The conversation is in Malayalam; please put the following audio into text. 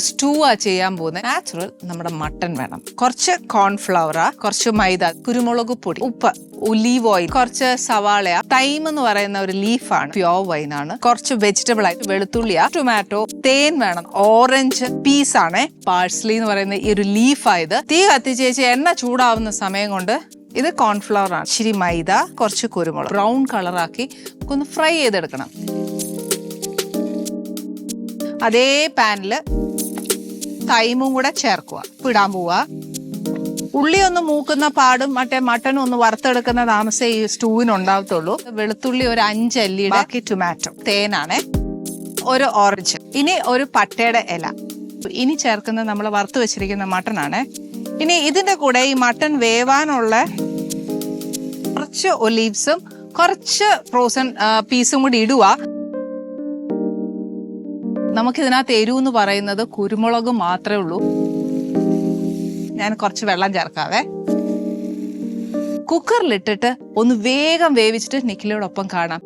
സ്റ്റൂ ആ ചെയ്യാൻ പോകുന്നത് നാച്ചുറൽ നമ്മുടെ മട്ടൺ വേണം. കുറച്ച് കോൺഫ്ലവർ കുറച്ച് മൈദ കുരുമുളക് പൊടി ഉപ്പ് ഒലീവ് ഓയിൽ കുറച്ച് സവാള തൈം എന്ന് പറയുന്ന ഒരു ലീഫാണ് പ്യോർ വൈൻ ആണ്. കുറച്ച് വെജിറ്റബിൾ ആയിട്ട് വെളുത്തുള്ളിയ ടൊമാറ്റോ തേൻ വേണം. ഓറഞ്ച് പീസ് ആണ്. പാഴ്സ്ലി എന്ന് പറയുന്ന ഈ ഒരു ലീഫായത് തീ കത്തിച്ച് വെച്ച് എണ്ണ ചൂടാവുന്ന സമയം കൊണ്ട് ഇത് കോൺഫ്ലവർ ആണ്. ഇച്ചിരി മൈദ കുറച്ച് കുരുമുളക്. ബ്രൗൺ കളറാക്കി ഒന്ന് ഫ്രൈ ചെയ്തെടുക്കണം. അതേ പാനിൽ തൈമും കൂടെ ചേർക്കുക. ഇടാൻ പോവുക. ഉള്ളി ഒന്ന് മൂക്കുന്ന പാടും മറ്റേ മട്ടൻ ഒന്ന് വറുത്തെടുക്കുന്ന താമസേ ഈ സ്റ്റൂവിന് ഉണ്ടാകത്തുള്ളൂ. വെളുത്തുള്ളി ഒരു അഞ്ചല്ലി ബാക്കി ടൊമാറ്റോ തേനാണ്. ഒരു ഓറഞ്ച് ഇനി ഒരു പട്ടയുടെ ഇല. ഇനി ചേർക്കുന്നത് നമ്മൾ വറുത്ത് വെച്ചിരിക്കുന്ന മട്ടനാണ്. ഇനി ഇതിന്റെ കൂടെ ഈ മട്ടൺ വേവാനുള്ള കുറച്ച് ഒലീവ്സും കുറച്ച് ഫ്രോസൺ പീസും കൂടി ഇടുക. നമുക്കിതിനകത്ത് എരിവ് എന്ന് പറയുന്നത് കുരുമുളക് മാത്രമേ ഉള്ളൂ. ഞാൻ കുറച്ച് വെള്ളം ചേർക്കാവേ. കുക്കറിലിട്ടിട്ട് ഒന്ന് വേഗം വേവിച്ചിട്ട് നിഖിലയോടൊപ്പം കാണാം.